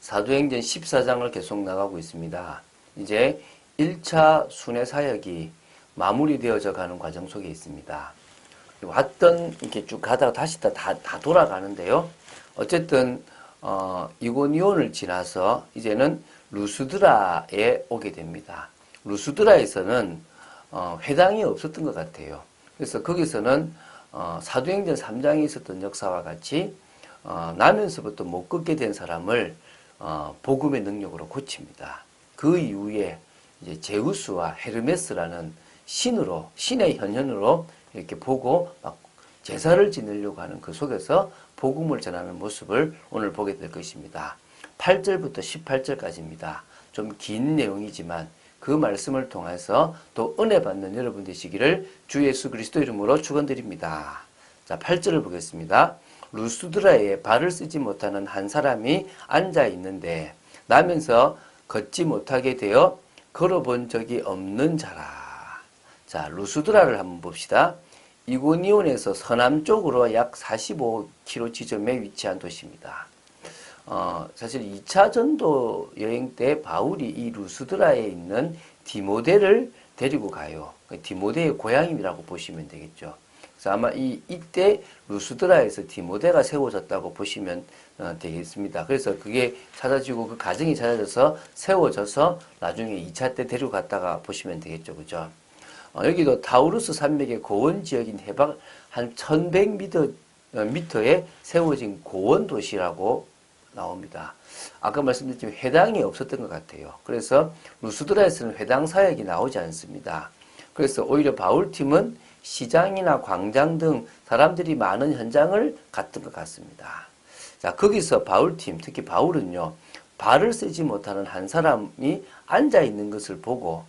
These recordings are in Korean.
사도행전 14장을 계속 나가고 있습니다. 이제 1차 순회 사역이 마무리되어져 가는 과정 속에 있습니다. 왔던 이렇게 쭉 가다가 다시 다, 다 돌아가는데요. 어쨌든 어, 이고니온을 지나서 이제는 루스드라에 오게 됩니다. 루스드라에서는 어, 회당이 없었던 것 같아요. 그래서 거기서는 어, 사도행전 3장에 있었던 역사와 같이 어, 나면서부터 못 걷게 된 사람을 어, 복음의 능력으로 고칩니다. 그 이후에 이제 제우스와 헤르메스라는 신으로 신의 현현으로 이렇게 보고 막 제사를 지내려고 하는 그 속에서 복음을 전하는 모습을 오늘 보게 될 것입니다. 8절부터 18절까지입니다. 좀 긴 내용이지만 그 말씀을 통해서 또 은혜 받는 여러분 되시기를 주 예수 그리스도 이름으로 축원드립니다. 자, 8절을 보겠습니다. 루스드라에 발을 쓰지 못하는 한 사람이 앉아 있는데 나면서 걷지 못하게 되어 걸어본 적이 없는 자라. 자, 루스드라를 한번 봅시다. 이고니온에서 서남쪽으로 약 45km 지점에 위치한 도시입니다. 어, 사실 2차 전도 여행 때 바울이 이 루스드라에 있는 디모데를 데리고 가요. 그 디모데의 고향이라고 보시면 되겠죠. 그래서 아마 이, 이때 루스드라에서 디모데가 세워졌다고 보시면 어, 되겠습니다. 그래서 그게 찾아지고 그 가정이 찾아져서 세워져서 나중에 2차 때 데려갔다가 보시면 되겠죠. 그죠? 어, 여기도 타우루스 산맥의 고원 지역인 해박 한 1100m, 어, 미터에 세워진 고원 도시라고 나옵니다. 아까 말씀드렸지만 회당이 없었던 것 같아요. 그래서 루스드라에서는 회당 사역이 나오지 않습니다. 그래서 오히려 바울팀은 시장이나 광장 등 사람들이 많은 현장을 갔던 것 같습니다. 자, 거기서 바울팀, 특히 바울은요, 발을 쓰지 못하는 한 사람이 앉아 있는 것을 보고,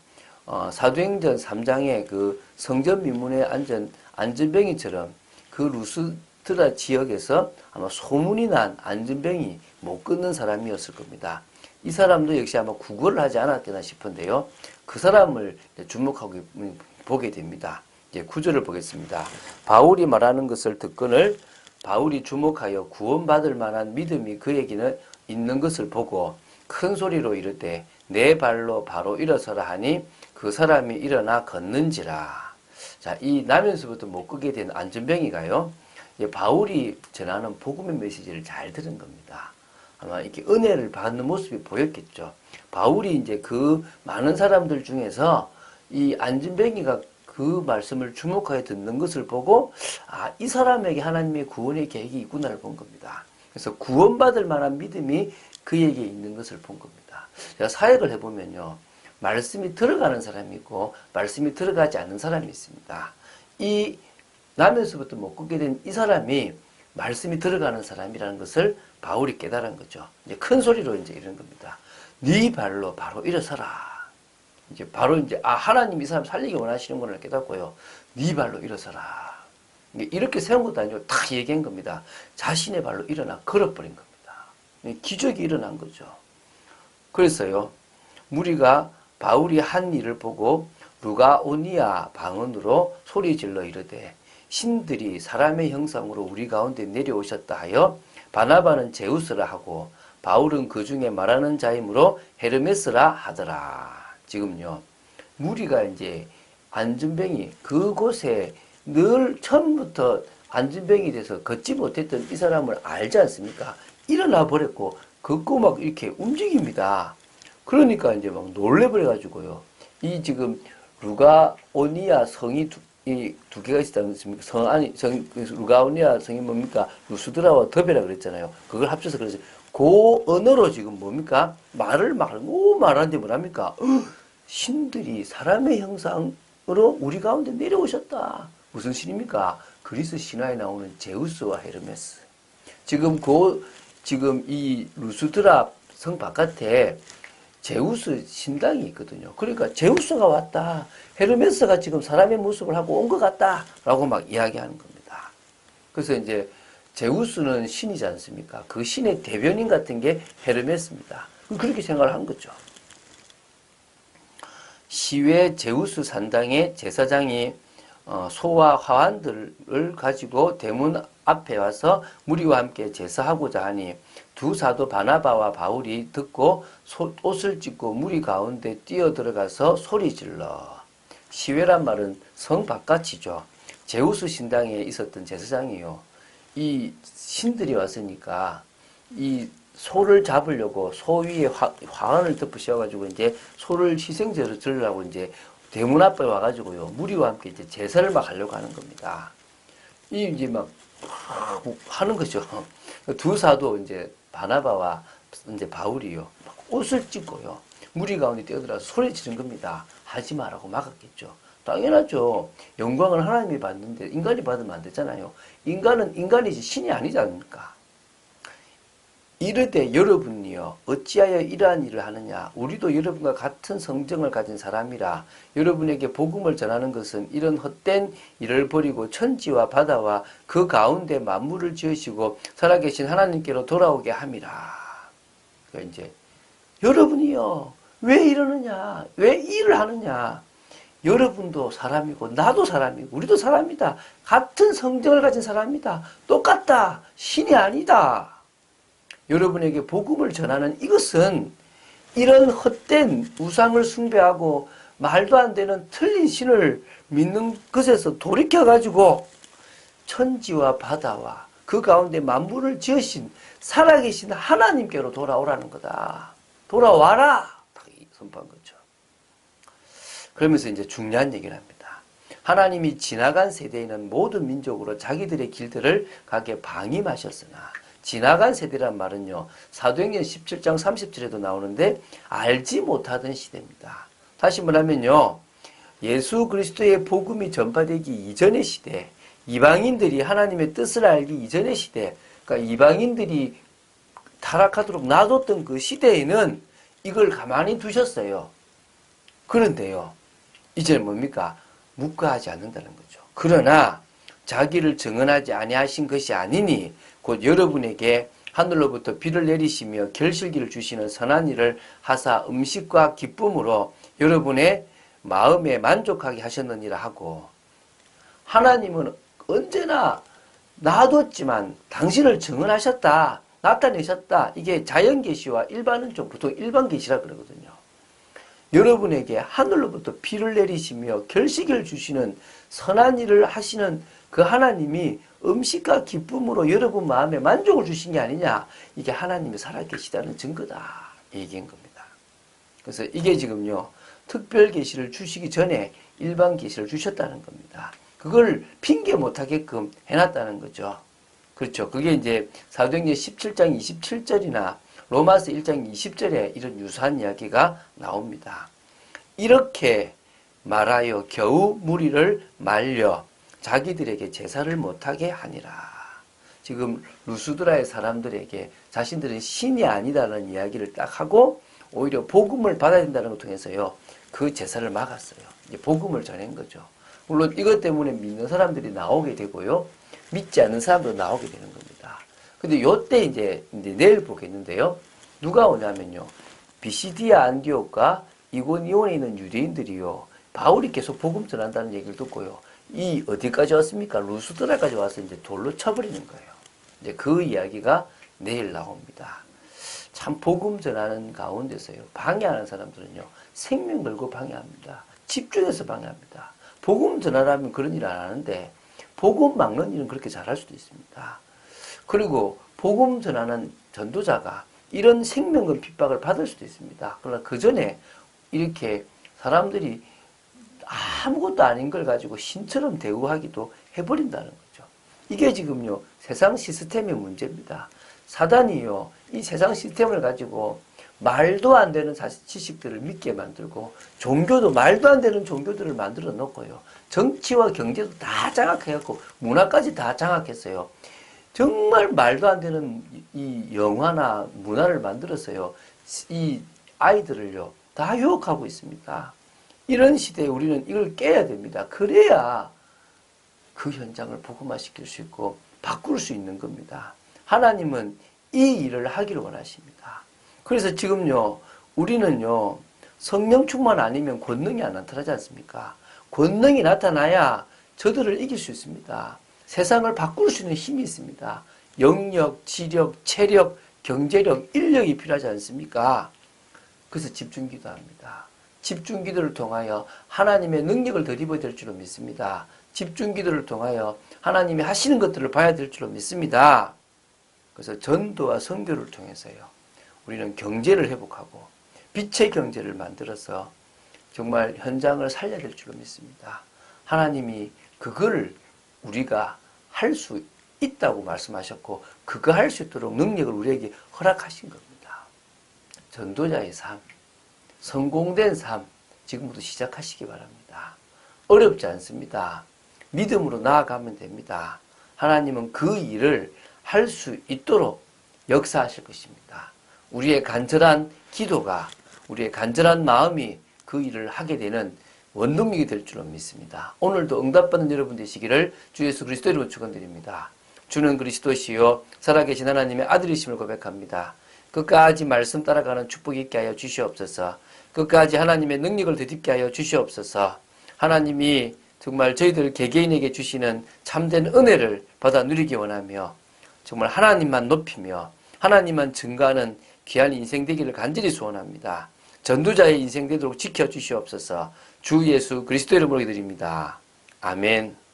어, 사도행전 3장의 그 성전 미문에 앉은 안전병이처럼 그 루스트라 지역에서 아마 소문이 난 안전병이 못 끊는 사람이었을 겁니다. 이 사람도 역시 아마 구걸을 하지 않았대나 싶은데요. 그 사람을 주목하고 보게 됩니다. 이제 구절을 보겠습니다. 바울이 말하는 것을 듣건을 바울이 주목하여 구원받을 만한 믿음이 그에게는 있는 것을 보고 큰 소리로 이르되 내 발로 바로 일어서라 하니 그 사람이 일어나 걷는지라. 자, 이 나면서부터 못 걷게 된 안전병이가요. 바울이 전하는 복음의 메시지를 잘 들은 겁니다. 아마 이렇게 은혜를 받는 모습이 보였겠죠. 바울이 이제 그 많은 사람들 중에서 이 안진뱅이가 그 말씀을 주목하여 듣는 것을 보고 아, 이 사람에게 하나님의 구원의 계획이 있구나를 본 겁니다. 그래서 구원받을 만한 믿음이 그에게 있는 것을 본 겁니다. 제가 사역을 해보면요. 말씀이 들어가는 사람이 있고 말씀이 들어가지 않는 사람이 있습니다. 이 나면서부터 못 걷게 된 이 사람이 말씀이 들어가는 사람이라는 것을 바울이 깨달은 거죠. 이제 큰 소리로 이제 이런 겁니다. 네 발로 바로 일어서라. 이제 바로 이제 아 하나님 이 사람 살리기 원하시는구나 깨닫고요. 네 발로 일어서라. 이렇게 세운 것도 아니고 다 얘기한 겁니다. 자신의 발로 일어나 걸어버린 겁니다. 기적이 일어난 거죠. 그래서요. 무리가 바울이 한 일을 보고 루가오니아 방언으로 소리 질러 이르되 신들이 사람의 형상으로 우리 가운데 내려오셨다 하여 바나바는 제우스라 하고 바울은 그 중에 말하는 자이므로 헤르메스라 하더라. 지금요. 무리가 이제 안전병이 그곳에 늘 처음부터 안전병이 돼서 걷지 못했던 이 사람을 알지 않습니까? 일어나 버렸고 걷고 막 이렇게 움직입니다. 그러니까 이제 막 놀래버려가지고요. 이 지금 루가오니아 성이 이두 개가 있지 않습니까? 성 안이 성그 루가오니아 성이 뭡니까? 루스드라와 더베라 그랬잖아요. 그걸 합쳐서 그래서 그 언어로 지금 뭡니까? 말을 말고 말하는데 뭐랍니까? 신들이 사람의 형상으로 우리 가운데 내려오셨다. 무슨 신입니까? 그리스 신화에 나오는 제우스와 헤르메스. 지금 그 지금 이 루스드라 성 바깥에 제우스 신당이 있거든요. 그러니까 제우스가 왔다. 헤르메스가 지금 사람의 모습을 하고 온 것 같다. 라고 막 이야기하는 겁니다. 그래서 이제 제우스는 신이지 않습니까? 그 신의 대변인 같은 게 헤르메스입니다. 그렇게 생각을 한 거죠. 시외 제우스 산당의 제사장이 어, 소와 화환들을 가지고 대문 앞에 와서 무리와 함께 제사하고자 하니 두 사도 바나바와 바울이 듣고 소- 옷을 찢고 무리 가운데 뛰어 들어가서 소리 질러 시외란 말은 성 바깥이죠. 제우스 신당에 있었던 제사장이요. 이 신들이 왔으니까 이 소를 잡으려고 소 위에 화, 화환을 덮으셔가지고 이제 소를 희생제로 들으려고 이제 대문 앞에 와가지고요 무리와 함께 이제 제사를 막 하려고 하는 겁니다. 이 이제 막 하는 거죠. 두 사도 이제 바나바와 이제 바울이요 막 옷을 찢고요 무리 가운데 뛰어들어서 소리 지른 겁니다. 하지 마라고 막았겠죠. 당연하죠. 영광을 하나님이 받는데 인간이 받으면 안 되잖아요. 인간은 인간이지 신이 아니지 않습니까? 이르되 여러분이요 어찌하여 이러한 일을 하느냐? 우리도 여러분과 같은 성정을 가진 사람이라. 여러분에게 복음을 전하는 것은 이런 헛된 일을 버리고 천지와 바다와 그 가운데 만물을 지으시고 살아계신 하나님께로 돌아오게 함이라. 그러니까 이제 여러분이요 왜 이러느냐? 왜 일을 하느냐? 여러분도 사람이고 나도 사람이고 우리도 사람이다. 같은 성정을 가진 사람이다. 똑같다. 신이 아니다 여러분에게 복음을 전하는 이것은 이런 헛된 우상을 숭배하고 말도 안 되는 틀린 신을 믿는 것에서 돌이켜가지고 천지와 바다와 그 가운데 만물을 지으신 살아계신 하나님께로 돌아오라는 거다. 돌아와라! 딱 선포한 거죠. 그러면서 이제 중요한 얘기를 합니다. 하나님이 지나간 세대에는 모든 민족으로 자기들의 길들을 가게 방임하셨으나 지나간 세대란 말은요. 사도행전 17장 30절에도 나오는데 알지 못하던 시대입니다. 다시 말하면요. 예수 그리스도의 복음이 전파되기 이전의 시대, 이방인들이 하나님의 뜻을 알기 이전의 시대, 그러니까 이방인들이 타락하도록 놔뒀던 그 시대에는 이걸 가만히 두셨어요. 그런데요. 이제 뭡니까? 묵과하지 않는다는 거죠. 그러나 자기를 정언하지 아니하신 것이 아니니 곧 여러분에게 하늘로부터 비를 내리시며 결실기를 주시는 선한 일을 하사 음식과 기쁨으로 여러분의 마음에 만족하게 하셨느니라 하고 하나님은 언제나 놔뒀지만 당신을 증언하셨다 나타내셨다 이게 자연 계시와 일반은 좀 보통 일반 계시라 그러거든요. 여러분에게 하늘로부터 비를 내리시며 결식을 주시는 선한 일을 하시는 그 하나님이 음식과 기쁨으로 여러분 마음에 만족을 주신 게 아니냐. 이게 하나님이 살아계시다는 증거다. 얘기한 겁니다. 그래서 이게 지금요. 특별 계시를 주시기 전에 일반 계시를 주셨다는 겁니다. 그걸 핑계 못하게끔 해놨다는 거죠. 그렇죠. 그게 이제 사도행전 17장 27절이나 로마서 1장 20절에 이런 유사한 이야기가 나옵니다. 이렇게 말하여 겨우 무리를 말려 자기들에게 제사를 못하게 하니라. 지금 루스드라의 사람들에게 자신들은 신이 아니다라는 이야기를 딱 하고 오히려 복음을 받아야 된다는 걸 통해서요. 그 제사를 막았어요. 이제 복음을 전한 거죠. 물론 이것 때문에 믿는 사람들이 나오게 되고요. 믿지 않는 사람도 나오게 되는 겁니다. 근데 요때 이제, 이제 내일 보겠는데요. 누가 오냐면요. 비시디아 안디옥과 이고니온에 있는 유대인들이요. 바울이 계속 복음 전한다는 얘기를 듣고요. 이 어디까지 왔습니까? 루스드라까지 와서 이제 돌로 쳐버리는 거예요. 이제 그 이야기가 내일 나옵니다. 참 복음 전하는 가운데서요. 방해하는 사람들은요. 생명 걸고 방해합니다. 집중해서 방해합니다. 복음 전하라면 그런 일 안 하는데 복음 막는 일은 그렇게 잘할 수도 있습니다. 그리고 복음 전하는 전도자가 이런 생명건 핍박을 받을 수도 있습니다. 그러나 그 전에 이렇게 사람들이 아무것도 아닌 걸 가지고 신처럼 대우하기도 해버린다는 거죠. 이게 지금요, 세상 시스템의 문제입니다. 사단이요, 이 세상 시스템을 가지고 말도 안 되는 지식들을 믿게 만들고, 종교도 말도 안 되는 종교들을 만들어 놓고요, 정치와 경제도 다 장악해갖고, 문화까지 다 장악했어요. 정말 말도 안 되는 이 영화나 문화를 만들어서요, 이 아이들을요, 다 유혹하고 있습니다. 이런 시대에 우리는 이걸 깨야 됩니다. 그래야 그 현장을 복음화시킬 수 있고 바꿀 수 있는 겁니다. 하나님은 이 일을 하기를 원하십니다. 그래서 지금요, 우리는요, 성령 충만 아니면 권능이 안 나타나지 않습니까? 권능이 나타나야 저들을 이길 수 있습니다. 세상을 바꿀 수 있는 힘이 있습니다. 영역, 지력, 체력, 경제력, 인력이 필요하지 않습니까? 그래서 집중 기도합니다. 집중 기도를 통하여 하나님의 능력을 더 입어야 될 줄로 믿습니다. 집중 기도를 통하여 하나님이 하시는 것들을 봐야 될 줄로 믿습니다. 그래서 전도와 선교를 통해서요. 우리는 경제를 회복하고 빛의 경제를 만들어서 정말 현장을 살려야 될 줄로 믿습니다. 하나님이 그걸 우리가 할 수 있다고 말씀하셨고 그거 할 수 있도록 능력을 우리에게 허락하신 겁니다. 전도자의 삶, 성공된 삶 지금부터 시작하시기 바랍니다. 어렵지 않습니다. 믿음으로 나아가면 됩니다. 하나님은 그 일을 할 수 있도록 역사하실 것입니다. 우리의 간절한 기도가 우리의 간절한 마음이 그 일을 하게 되는 원동력이 될 줄로 믿습니다. 오늘도 응답받는 여러분 되시기를 주 예수 그리스도 이름으로 축원드립니다. 주는 그리스도시요 살아계신 하나님의 아들이심을 고백합니다. 끝까지 말씀 따라가는 축복이 있게 하여 주시옵소서. 끝까지 하나님의 능력을 되찾게 하여 주시옵소서. 하나님이 정말 저희들 개개인에게 주시는 참된 은혜를 받아 누리기 원하며 정말 하나님만 높이며 하나님만 증가하는 귀한 인생 되기를 간절히 소원합니다. 전도자의 인생 되도록 지켜 주시옵소서. 주 예수 그리스도 이름으로 드립니다. 아멘.